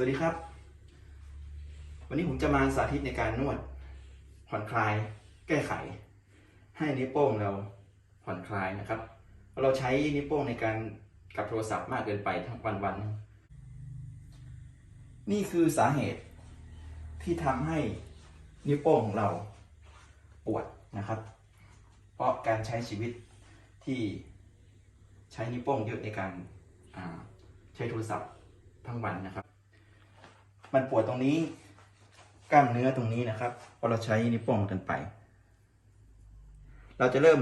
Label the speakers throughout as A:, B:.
A: สวัสดีครับ วันนี้ผมจะมาสาธิตในการนวด ผ่อนคลาย แก้ไข ให้นิ้วโป้งเราผ่อนคลายนะครับเพราะเราใช้นิ้วโป้งในการกับโทรศัพท์มากเกินไปทั้งวันวัน นี่คือสาเหตุที่ทำให้นิ้วโป้งของเราปวดนะครับ เพราะการใช้ชีวิตที่ใช้นิ้วโป้งเยอะในการใช้โทรศัพท์ทั้งวันนะครับ มันปวดตรงนี้ กล้ามเนื้อตรงนี้นะครับพอเราใช้นิ้วโป้งกันไป เราจะเริ่ม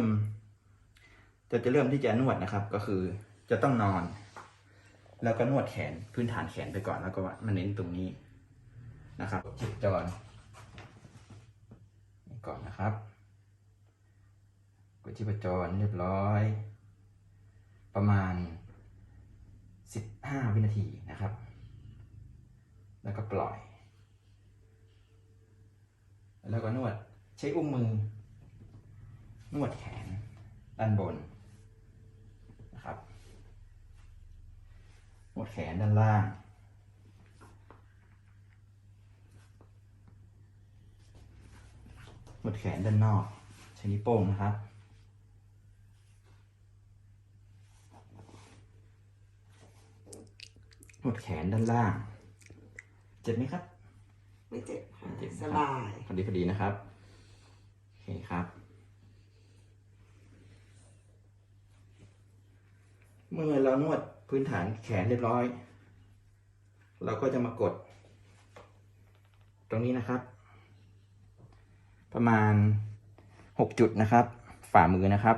A: จะจะเริ่มที่จะนวดนะครับ ก็คือจะต้องนอน แล้วก็นวดแขนพื้นฐานแขนไปก่อนแล้วก็มาเน้นตรงนี้นะครับจิบจรนี่ก่อนนะครับกดชีพจรเรียบร้อย ประมาณ 15 วินาทีนะครับ แล้วก็ปล่อย แล้วก็นวดใช้อุ้งมือ นวดแขนด้านบนนะครับนวดแขนด้านล่างนวดแขนด้านนอกใช้นิ้วโป้งนะครับนวดแขนด้านล่าง เจ็บไหมครับ
B: ไม่เจ็บค่ะ
A: ไม่เจ็บ
B: ส
A: นะครับ
B: บาย
A: พอดีพอดีนะครับโอเคครับ เมื่อเรานวดพื้นฐานแขนเรียบร้อย เราก็จะมากด ตรงนี้นะครับ ประมาณหกจุดนะครับ ฝ่ามือนะครับ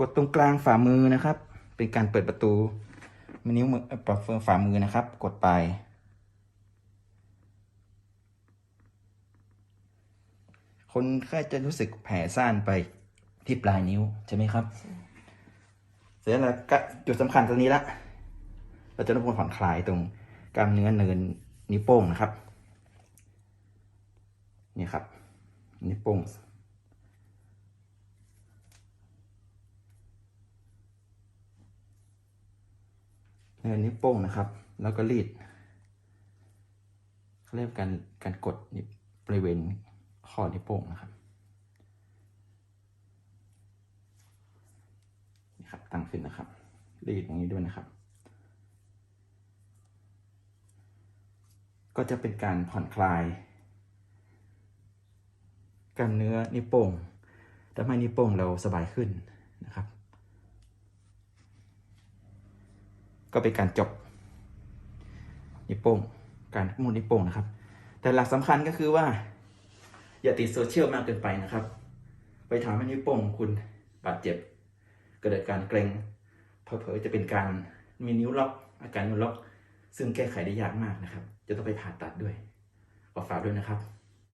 A: กดตรงกลางฝ่ามือนะครับ เป็นการเปิดประตู นิ้วมือปรับเฟืองฝ่ามือนะครับ กดไป คนไข้จะรู้สึกแผลซ่านไปที่ปลายนิ้วใช่ไหมครับ เสร็จแล้วก็จุดสำคัญตรงนี้ละ เราจะต้องผ่อนคลายตรงกล้ามเนื้อเนินนิ้วโป้งนะครับ นี่ครับนิ้วโป้ง นินนิ้วโป้งนะครับ แล้วก็รีดเขาเรียกการการกดบริเวณข้อนิ้วโป้งนะครับนี่ครับตั้งขึ้นนะครับ รีดอย่างนี้ด้วยนะครับ ก็จะเป็นการผ่อนคลายกล้ามเนื้อนิ้วโป้งทำให้นิ้วโป้งเราสบายขึ้นนะครับ ก็เป็นการจบนิ้วโป้งการมูดนิ้วโป้งนะครับ แต่หลักสำคัญก็คือว่า อย่าติดโซเชียลมากเกินไปนะครับ ไปทำให้นิ้วโป้งคุณบาดเจ็บเกิดการเกร็งเผลอๆจะเป็นการมีนิ้วล็อก อาการนิ้วล็อก ซึ่งแก้ไขได้ยากมากนะครับ จะต้องไปผ่าตัดด้วยขอฝากด้วยนะครับ